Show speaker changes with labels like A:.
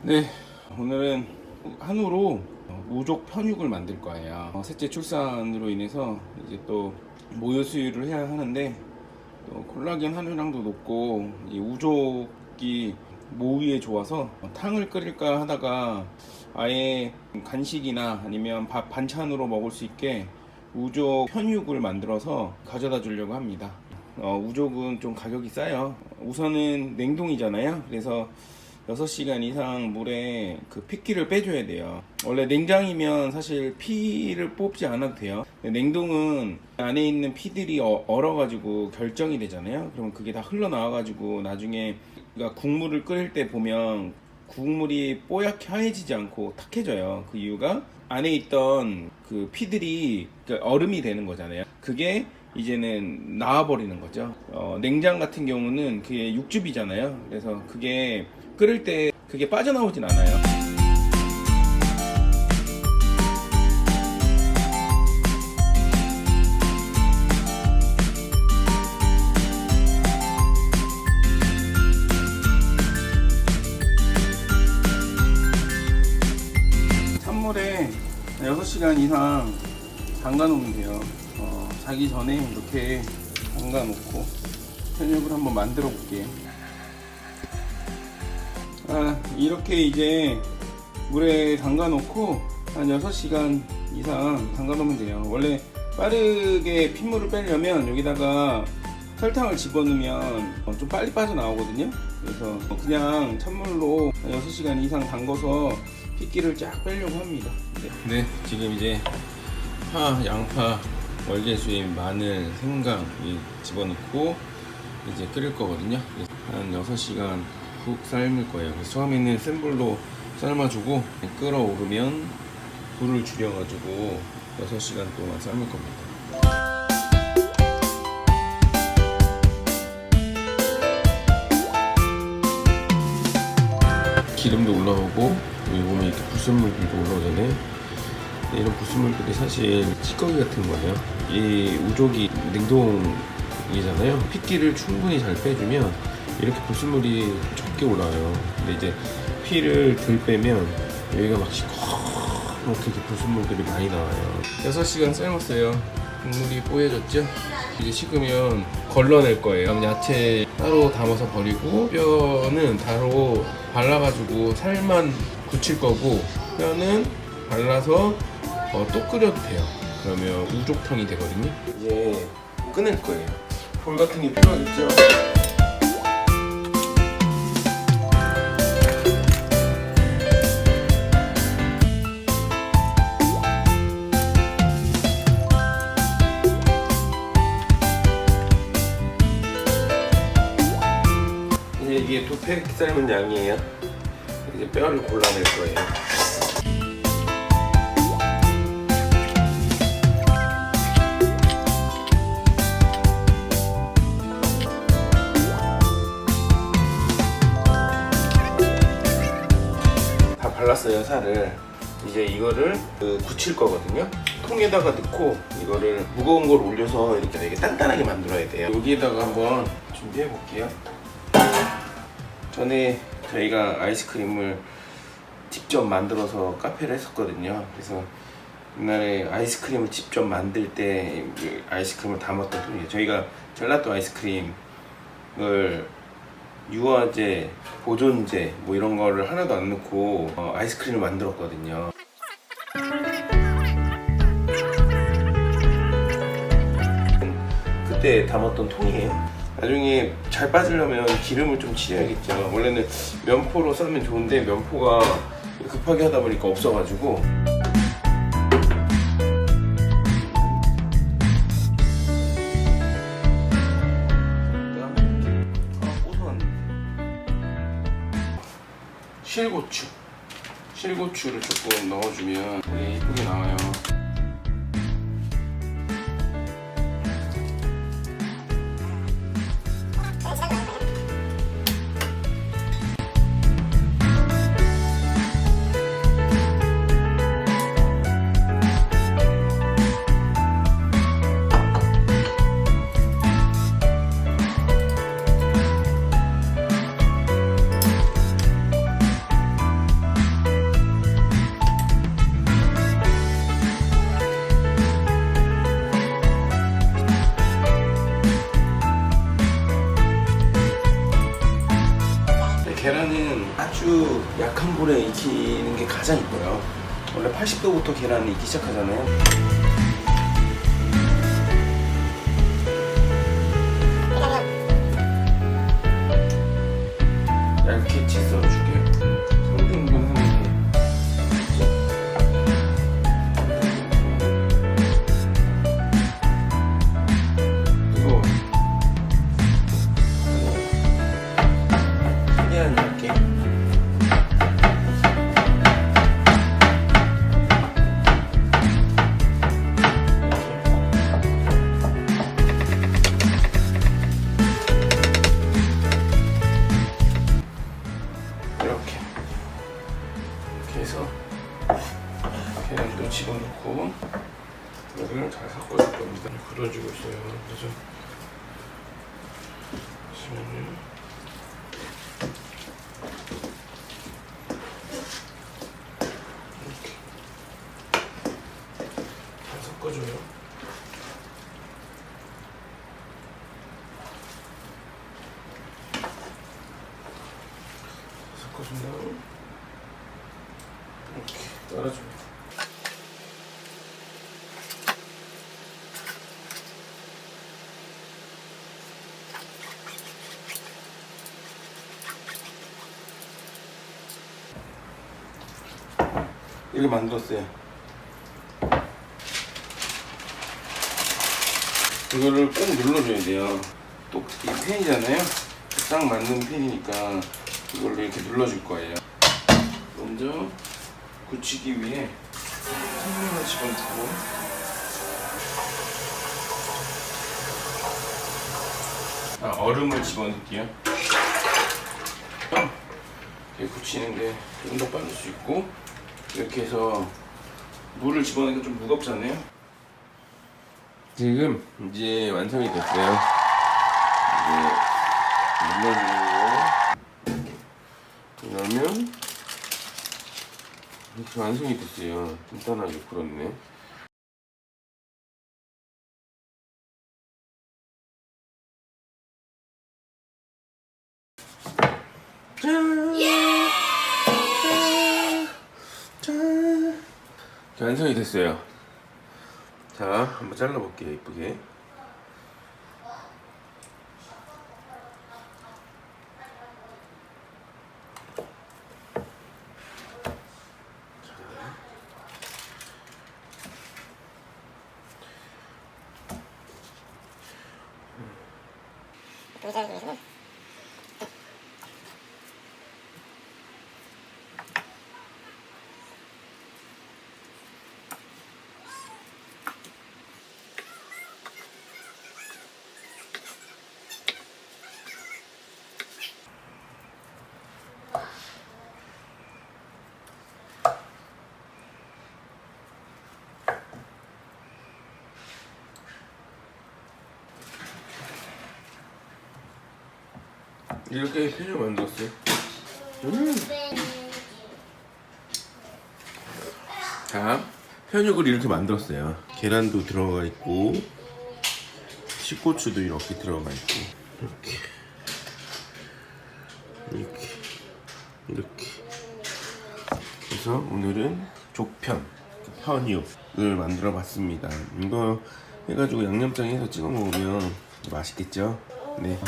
A: 네, 오늘은 한우로 우족 편육을 만들 거예요. 어, 셋째 출산으로 인해서 이제 또 모유 수유를 해야 하는데 또 콜라겐 함유량도 높고 이 우족이 모유에 좋아서 탕을 끓일까 하다가 아예 간식이나 아니면 밥 반찬으로 먹을 수 있게 우족 편육을 만들어서 가져다 주려고 합니다. 어, 우족은 좀 가격이 싸요. 우선은 냉동이잖아요. 그래서 6시간 이상 물에 그 핏기를 빼줘야 돼요. 원래 냉장이면 사실 피를 뽑지 않아도 돼요. 냉동은 안에 있는 피들이 어- 얼어 가지고 결정이 되잖아요. 그러면 그게 다 흘러나와 가지고 나중에 그러니까 국물을 끓일 때 보면 국물이 뽀얗게 하얘지지 않고 탁해져요. 그 이유가 안에 있던 그 피들이 그 얼음이 되는 거잖아요. 그게 이제는 나와버리는 거죠. 어, 냉장 같은 경우는 그게 육즙이잖아요. 그래서 그게 끓일 때 그게 빠져나오진 않아요. 찬물에 6시간 이상 담가 놓으면 돼요. 어, 자기 전에 이렇게 담가 놓고 편육을 한번 만들어 볼게요. 아, 이렇게 이제 물에 담가 놓고 한 6시간 이상 담가 놓으면 돼요. 원래 빠르게 핏물을 빼려면 여기다가 설탕을 집어넣으면 어, 좀 빨리 빠져나오거든요. 그래서 그냥 찬물로 한 6시간 이상 담궈서 핏기를 쫙 빼려고 합니다. 네, 지금 이제 파, 양파, 월계수잎, 마늘, 생강 이 집어넣고 이제 끓일 거거든요. 한 6시간 푹 삶을 거예요. 그래서 처음에는 센 불로 삶아주고 끓어오르면 불을 줄여가지고 6시간 동안 삶을 겁니다. 기름도 올라오고 여기 보면 이렇게 불순물들도 올라오잖아요. 이런 불순물들이 사실 찌꺼기 같은 거예요. 이 우족이 냉동이잖아요. 핏기를 충분히 잘 빼주면 이렇게 불순물이 적게 올라와요. 근데 이제 피를 덜 빼면 여기가 막 시커멓게 이렇게 불순물들이 많이 나와요. 6시간 삶았어요. 국물이 뽀얘졌죠? 이제 식으면 걸러낼 거예요. 야채 따로 담아서 버리고 뼈는 따로 발라가지고 살만 굳힐 거고 뼈는 발라서 어, 또 끓여도 돼요. 그러면 우족탕이 되거든요. 이제 꺼낼 거예요. 볼 같은 게 필요하겠죠? 팩 삶은 양이에요. 이제 뼈를 골라낼 거예요. 다 발랐어요 살을. 이제 이거를 그 굳힐 거거든요. 통에다가 넣고 이거를 무거운 걸 올려서 이렇게 되게 단단하게 만들어야 돼요. 여기에다가 한번 준비해 볼게요. 전에 저희가 아이스크림을 직접 만들어서 카페를 했었거든요. 그래서 옛날에 아이스크림을 직접 만들 때그 아이스크림을 담았던 통이에요. 저희가 젤라또 아이스크림을 유화제, 보존제 뭐 이런 거를 하나도 안 넣고 어, 아이스크림을 만들었거든요. 그때 담았던 통이에요. 나중에 잘 빠지려면 기름을 좀 칠해야겠죠. 원래는 면포로 싸면 좋은데 면포가 급하게 하다 보니까 없어가지고 실고추 실고추를 조금 넣어주면 이쁘게 나와요. 아주 약한 불에 익히는 게 가장 이뻐요. 원래 80도부터 계란을 익기 시작하잖아요. 굳어지고 있어요. 그래서 보시면은 이렇게 잘 섞어줘요. 섞어준 다음 이렇게 따라줍니다. 이렇게 만들었어요. 이거를 꼭 눌러줘야 돼요. 또이 펜이잖아요. 딱 맞는 펜이니까 이걸로 이렇게 눌러줄 거예요. 먼저 굳히기 위해 손으로 집어넣고 아, 얼음을 집어넣을게요. 이렇게 굳히는데 좀더 빠질 수 있고 이렇게 해서 물을 집어넣으니까 좀 무겁잖아요. 지금 이제 완성이 됐어요. 이제 눌러주고 이러면 이렇게 완성이 됐어요. 간단하게 풀었네. 완성이 됐어요. 자, 한번 잘라볼게요, 이쁘게. 이렇게 편을 만들었어요. 음. 자, 편육을 이렇게 만들었어요. 계란도 들어가 있고, 식고추도 이렇게 들어가 있고, 이렇게, 이렇게, 이렇게. 그래서 오늘은 족편, 편육을 만들어 봤습니다. 이거 해가지고 양념장 해서 찍어 먹으면 맛있겠죠? 네.